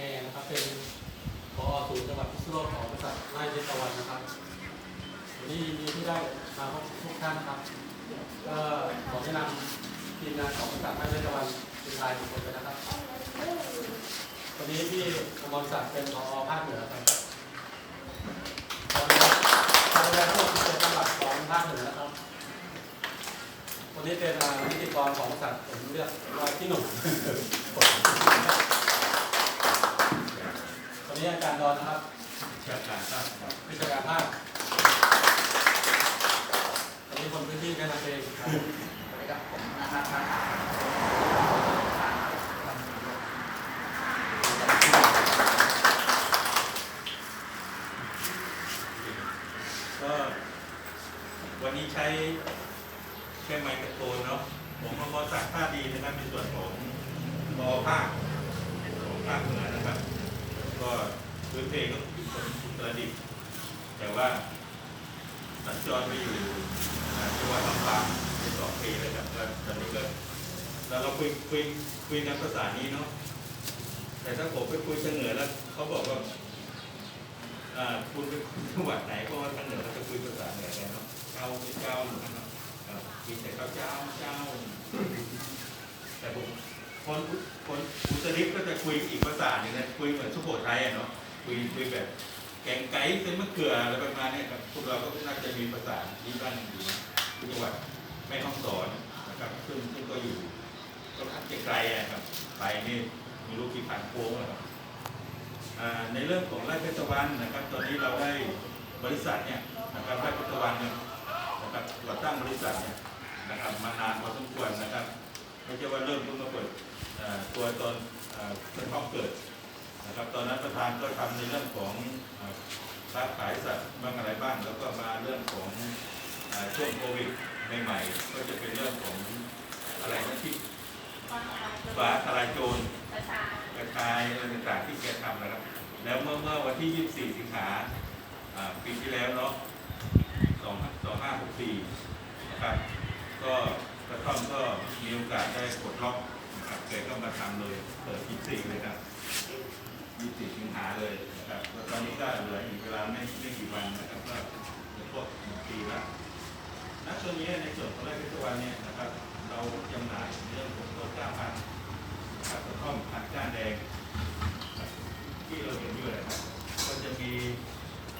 อร์นะครับ เป็นพอศูนย์จังหวัดพิษณุโลกของบริษัทไร่เจตะวันนะครับวันนี้ยินดีที่ได้มาพบทุกท่านนะครับก็ขอแนะนำทีมงานของบริษัทไร่เจตะวันเป็นรายบุคคลกันนะครับวันนี้ที่อมรศักดิ์เป็นพอภาคเหนือครับทำงานทำงานทั้งหมด17จังหวัดของภาคเหนือนะครับวันนี้เป็นอ่าพิธีกรของบริษัทผมเรียกว่าพี่หนุ่ม นนี้อาจารย์ดอนนะครับเชิญการครับครับวิชาการภาควันนี้คนพื้นที่แนะนำเองครับสวัสดีครับผมนานาครับก็วันนี้ใช้แค่ไมโครโฟนเนาะผมก็ขอสักท่าดีนะครับในส่วนของบอภาคของภาคเหนือนะครับก็ พื้นเพก็อยู่คนอุตรดิตถ์แต่ว่าสัญจรไปอยู่อ่จังหวัดลำปางเป็นสองปีเลยครับแล้วตอนนี้ก็แล้วเราคุยคุยคุยกันภาษานี้เนาะแต่ถ้าผมไปคุยเสนอแล้วเขาบอกว่าคุณเป็นจังหวัดไหนเพราะว่าทางเหนือเขาจะคุยภาษาเหนือกันเนาะเจ้าเจ้านะครับอ่ากินแต่ข้าเจ้าเจ้า แต่ผมคนคนอุตรดิตถ์ก็จะคุยอีกภาษาหนึ่งนะคุยเหมือนสุโขทัยอะเนาะ คุยคุยแบบแกงไก่เป็นมะเขืออะไรประมาณเนี้ยครับพวกเราก็น่าจะมีภาษาที่บ้านอยู่ที่จังหวัดแม่ฮ่องสอนนะครับซึ่งซึ่งก็อยู่ก็ค่อนข้างไกลอะครับไปนี่ไม่รู้กี่พันโค้งอะครับในเรื่องของไร่เพชรวันนะครับ ตอนนี้เราได้บริษัทเนี่ยนะครับไร่เพชรวันเนี่ยนะครับเราตั้งบริษัทเนี่ยนะครับมานานพอสมควรนะครับไม่ใช่ว่าเริ่มเพิ่งมาเปิดตัวตอนเป็นท้องเกิด นะครับตอนนั้นประธานก็ทำในเรื่องของค้าขายสัตว์บ้างอะไรบ้าง แล้วก็มาเรื่องของช่วงโควิดใหม่ๆก็จะเป็นเรื่องของอะไรนะที่ฟ้าทลายโจรกระชายอะไรต่างๆที่แกทำนะครับแล้วเมื่อเมื่อวันที่ 24 สิงหาปีที่แล้วเนาะ2564นะครับก็กระท่อมก็มีโอกาสได้ปลดล็อกนะครับแกก็มาทำเลยเปิด24เลยครับ 24สิงหาเลยนะครับแล้วตอนนี้ก็เหลืออีกเวลาไม่ไม่กี่วันนะครับก็จะครบหนึ่งปีแล้วณช่วงนี้ในส่วนของไร่พิศวันเนี่ยนะครับ เราจำหน่ายเรื่องของต้นกล้าพันธุ์ครับกระท่อมผัดก้านแดง ที่เราเห็นอยู่นะครับก็จะมี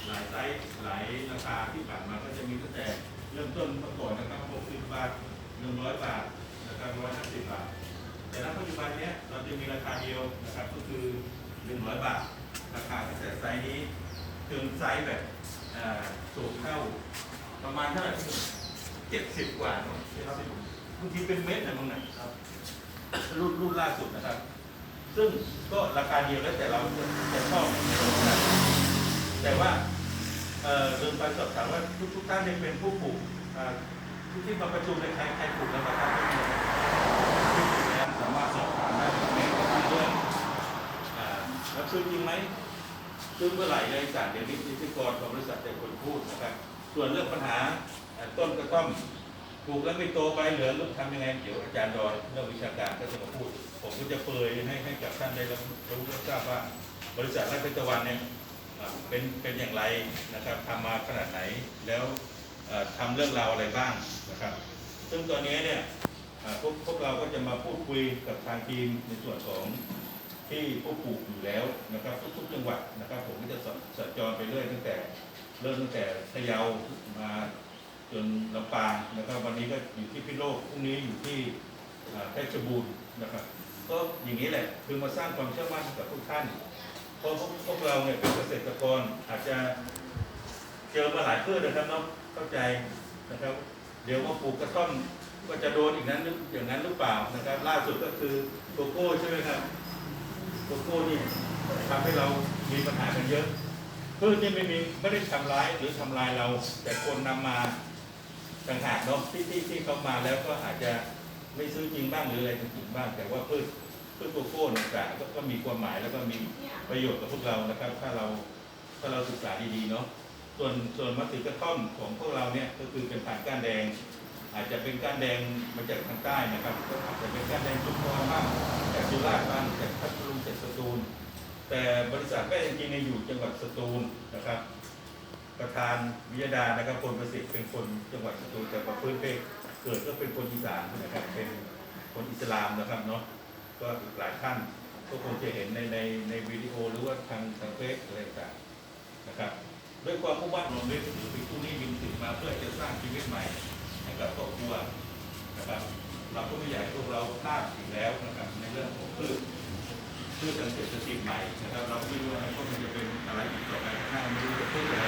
หลายไซส์หลายราคาที่ผ่านมาก็จะมีตั้งแต่เริ่มต้นเมื่อก่อนนะครับ60บาท100 บาทนะครับ150บาท แต่ณปัจจุบันเนี้ยเราจะมีราคาเดียวนะครับก็คือ 100 บาท ราคาตั้งแต่ไซส์นี้ถึงไซส์แบบสูงเท่าประมาณเท่าไหร่เจ็ดสิบกว่าเนอะ70บางทีเป็นเม็ดนะมึงนะครับ รุ่นรุ่นล่าสุดนะครับ ซึ่งก็ราคาเดียวแล้วแต่เราจะชอบแต่ว่าเออเรื่องไปสอบถามว่าทุกทุกท่านเนี่ยเป็นผู้ปลูกทุกที่มาประชุมในใครใครปลูกแล้วนะครับที่ปลูกแล้วสามารถสอบถามได้ในเรื่อง อ่ารับซื้อจริงไหมซื้อเมื่อไหร่เลยจากเดี๋ยวนี้พิธีกรของบริษัทเป็นคนพูดนะครับ ส่วนเรื่องปัญหาต้นกระท่อมปลูกแล้วไม่โตไปเหลือลูกทำยังไงเดี๋ยวอาจารย์ดอนเรื่องวิชาการก็จะมาพูด ผมก็จะเปรยให้ให้กับท่านได้รับรู้และทราบว่า บริษัทร่เพชรตะวันเนี่ยเป็นเป็นอย่างไรนะครับทำมาขนาดไหนแล้วเอ่อทำเรื่องราวอะไรบ้างนะครับ ซึ่งตอนนี้เนี่ยพวกพวกเราก็จะมาพูดคุยกับทางทีมในส่วนของ ที่ผู้ปลูกอยู่แล้วนะครับ ทุกๆจังหวัดนะครับ ผมก็จะสสัญจรไปเรื่อยตั้งแต่ เริ่มตั้งแต่พะเยามาจนลำปางนะครับ วันนี้ก็อยู่ที่พิโลกพรุ่งนี้อยู่ที่เพชรบูรณ์นะครับ ก็อย่างนี้แหละคือมาสร้างความเชื่อมั่นกับทุกท่านเพราะพวกพวกเราเนี่ยเป็นเกษตรกรอาจจะเจอมาหลายพืชนะครับเนาะเข้าใจนะครับ เดี๋ยวมาปลูกกระท่อมก็จะโดนอีกนั้นอย่างนั้นหรือเปล่านะครับ ล่าสุดก็คือโกโก้ใช่ไหมครับ โกโก้นี่ทำให้เรามีปัญหากันเยอะพืชนี่ไม่มีไม่ได้ทำร้ายหรือทำลายเรา แต่คนนำมาต่างหากเนาะที่ที่ที่เขามาแล้วก็อาจจะไม่ซื้อจริงบ้างหรืออะไรจริงบ้าง แต่ว่าพืชพืชโกโก้ต่างๆก็ก็มีความหมายแล้วก็มีประโยชน์กับพวกเรานะครับ ถ้าเราถ้าเราศึกษาดีๆเนาะส่วนส่วนมะติกระท่อมของพวกเราเนี่ยก็คือเป็นผ่านก้านแดง อาจจะเป็นก้านแดงมาจากทางใต้นะครับก็อาจจะเป็นก้านแดงชุมพรบ้างจากสุราษฎร์บ้างจากพัทลุงจากสตูล แต่บริษัทแม่จริงๆเนี่ยอยู่จังหวัดสตูลนะครับ ประธานวิยดานะครับคนประสิทธิ์เป็นคนจังหวัดสตูลแต่ว่าพื้นเพเกิดก็เป็นคนอีสานนะครับเป็นคนอิสลามนะครับเนาะก็อีกหลายท่านก็คงจะเห็นในในในวิดีโอหรือว่าทางทางเฟซอะไรต่างนะครับ ด้วยความมุ่งมั่นของเล็กหรือปีตู้นี้บินถึงมาเพื่อจะสร้างชีวิตใหม่ กับครอบครัวนะครับ เราก็ไม่อยากให้พวกเราพลาดอีกแล้วนะครับ ในเรื่องของพืชเพื่อการเศรษฐกิจใหม่นะครับ เราไม่รู้ว่าพวกมันจะเป็นอะไรอีกต่อไปข้างหน้าไม่รู้จะพูดอะไร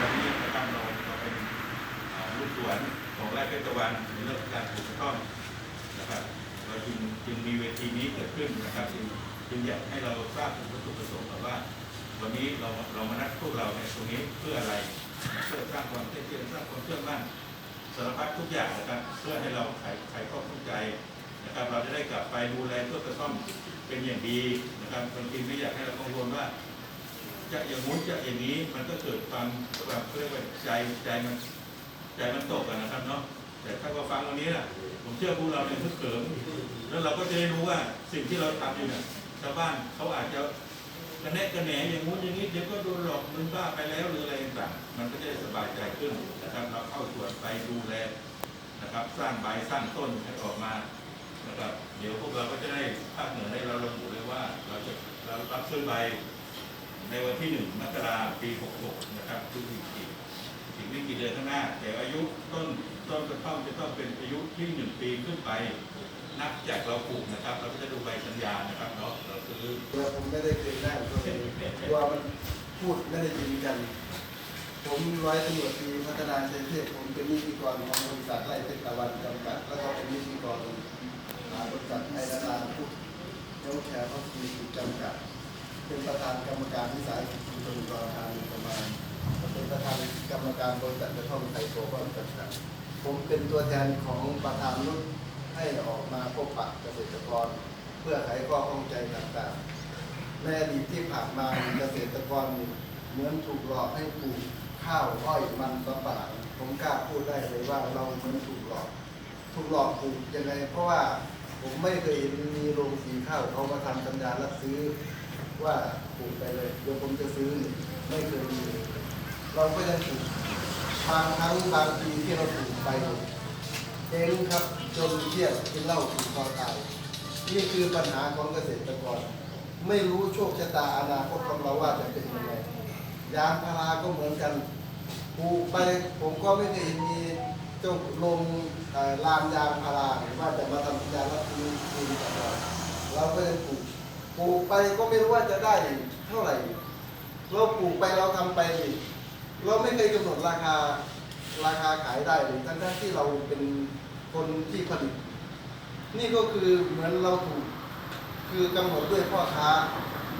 วันนี้นะครับเราเราเป็นลูกสวนของไร่เพชรตะวันในเรื่องของการปลูกกระท่อมนะครับเราจึงจึงมีเวทีนี้เกิดขึ้นนะครับจึงจึงอยากให้เราทราบถึงวัตถุประสงค์ว่า วันนี้เราเรามานัดพวกเราในตรงนี้เพื่ออะไรเพื่อสร้างความเชื่อเชื่อสร้างความเชื่อมั่น สารพัดทุกอย่างนะครับ เพื่อให้เราไขไขข้อข้องใจนะครับ เราจะได้กลับไปดูแลต้นกระท่อมเป็นอย่างดีนะครับบางทีไม่อยากให้เรากังวลว่า จะอย่างงู้นจะอย่างนี้มันก็เกิดความแบบเรียกว่าใจใจมันใจมันตกกันนะครับเนาะแต่ถ้าเราฟังวันนี้นะผมเชื่อพวกเราเนี่ยพึกเขิมแล้วเราก็จะได้รู้ว่าสิ่งที่เราทำอยู่เนี่ยชาวบ้านเขาอาจจะ กระแนะกระแหนอย่างงู้นอย่างนี้เดี๋ยวก็โดนหลอกมึงบ้าไปแล้วหรืออะไรต่างมันก็จะได้สบายใจขึ้นนะครับเราเข้าสวนไปดูแลนะครับ สร้างใบสร้างต้นให้ออกมานะครับเดี๋ยวพวกเราก็จะได้ภาคเหนือได้เราระบุเลยว่า เราจะเรารับซื้อใบในวันที่หนึ่งมกราปี 66 นะครับทุกอีกอีกอีกไม่กี่เดือนข้างหน้า แต่อายุต้นต้นกระท่อมจะต้องเป็นอายุที่หนึ่งปีขึ้นไป นับจากเราปลูกนะครับ เราก็จะดูใบสัญญานะครับเนาะเราซื้อตัวผมไม่ได้เคยนั่ง ลยกลัวมันพูดไม่ได้ยินกัน ผมร้อยตำรวจตรีพัฒนาชัยเทพผมเป็นนิติกรของบริษัทไร่เพชรตะวันจำกัดแล้วก็เป็นนิติกรอ่าบริษัทไทยนาราพุทธยกแชร์พัฒนีจำกัด เป็นประธานกรรมการวิสาหกิจชุมชนกรทางประมาณเป็นประธานกรรมการบริษัทกระท่อมไทยโกลบอลจำกัดผมเป็นตัวแทนของประธานรุ่นให้ออกมาพบปะเกษตรกร เพื่อไขข้อข้องใจต่างๆ ในอดีตที่ผ่านมาเกษตรกรเหมือนถูกหลอกให้ปลูกข้าวอ้อยมันสำปะหลังผมกล้าพูดได้เลยว่าเราเหมือนถูกหลอก ถูกหลอกปลูกยังไง เพราะว่าผมไม่เคยเห็นมีโรงสีข้าวเขามาทำสัญญารับซื้อว่าปลูกไปเลยเดี๋ยวผมจะซื้อไม่เคยมี เราก็ยังปลูกบางครั้งบางปีที่เราปลูกไปเองครับจนเครียดกินเหล้าถูกคอตายนี่คือปัญหาของเกษตรกร ไม่รู้โชคชะตาอนาคตของเราว่าจะเป็นยังไงยางพาราก็เหมือนกันปลูกไปผมก็ไม่เคยมีเจ้าลงลานยางพาราหรือว่าจะมาทำสัญญารับซื้อคืนกับเราเราก็ยังปลูกปลูกไปก็ไม่รู้ว่าจะได้เท่าไหร่เราปลูกไปเราทำไปเราไม่เคยกำหนดราคาราคาขายได้เลยทั้งที่เราเป็นคนที่ผลิต นี่ก็คือเหมือนเราถูก คือกำหนดด้วยพ่อค้า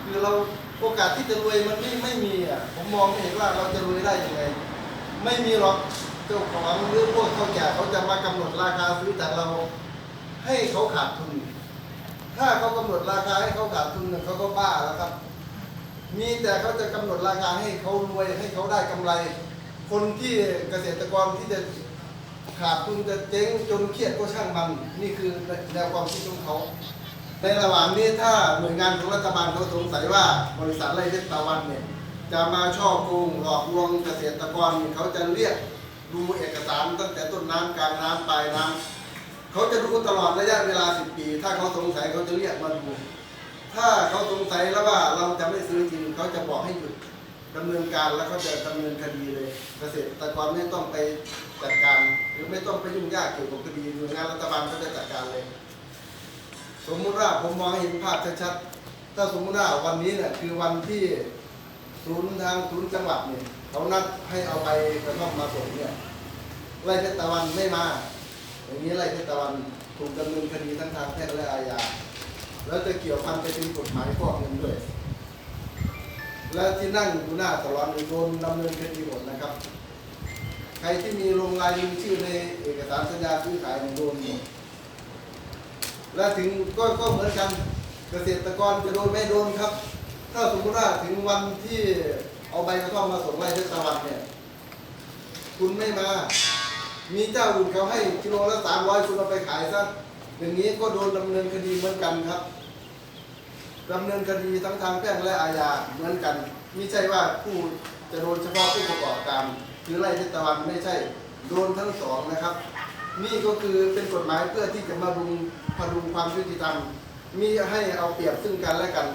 คือเราโอกาสที่จะรวยมันไม่ไม่มีอะผมมองไม่เห็นว่าเราจะรวยได้ยังไง ไม่มีหรอกเจ้าของหรือพวกเขาแก่เขาจะมากำหนดราคาซื้อจากเรา ให้เขาขาดทุน ถ้าเขากำหนดราคาให้เขาขาดทุนเนี่ยเขาก็บ้าแล้วครับ มีแต่เขาจะกำหนดราคาให้เขารวยให้เขาได้กำไร คนที่เกษตรกรที่จะขาดทุนจะเจ๊งจนเครียดก็ช่างมัน นี่คือแนวความคิดของเขา ในระหว่างนี้ถ้าหน่วยงานของรัฐบาลเขาสงสัยว่าบริษัทไร่เพชรตะวันเนี่ยจะมาช่อโกงหลอกลวงเกษตรกรเขาจะเรียกดูเอกสารตั้งแต่ต้นน้ำกลางน้ำปลายน้ำเขาจะดูตลอดระยะเวลา 10 ปี ถ้าเขาสงสัยเขาจะเรียกมาดูถ้าเขาสงสัยแล้วว่าเราจะไม่ซื้อจริงเขาจะบอกให้หยุดดำเนินการแล้วก็จะดำเนินคดีเลย เกษตรกรไม่ต้องไปจัดการ หรือไม่ต้องไปยุ่งยากเกี่ยวกับคดีหน่วยงานรัฐบาลก็จะจัดการเลย สมมุติว่าผมมองให้เห็นภาพชัดๆถ้าสมมุติว่าวันนี้เนี่ยคือวันที่ศูนย์ทางศูนย์จังหวัดเนี่ยเขานัดให้เอาไปกระท่อมมาส่งเนี่ยไร่เพชรตะวันไม่มา อย่างนี้ไร่เพชรตะวันถูกดำเนินคดีทั้งทางแพ่งและอาญาแล้วจะเกี่ยวพันไปถึงกฎหมายฟอกเงินด้วย และที่นั่งอยู่หน้าตลอดโดนดำเนินคดีหมดนะครับ ใครที่มีลงลายมือชื่อในเอกสารสัญญาซื้อขายเนี่ยโดนหมด และถึงก็ก็เหมือนกันเกษตรกรจะโดนไม่โดนครับ ถ้าสมมติว่าถึงวันที่เอาใบกระท่อมมาส่งไร่เพชรตะวันเนี่ย คุณไม่มา มีเจ้าอื่นเขาให้กิโลละสามร้อยคุณเอาไปขายซะอย่างนี้ก็โดนดำเนินคดีเหมือนกันครับดำเนินคดีทั้งทางแพ่งและอาญาเหมือนกันไม่ใช่ว่าผู้จะโดนเฉพาะผู้ประกอบการหรือไร่ทิตะวันไม่ใช่โดนทั้งสองนะครับ นี่ก็คือเป็นกฎหมายเพื่อที่จะมาดุงพดุงความยุติธรรมมีให้เอาเปรียบซึ่งกันและกัน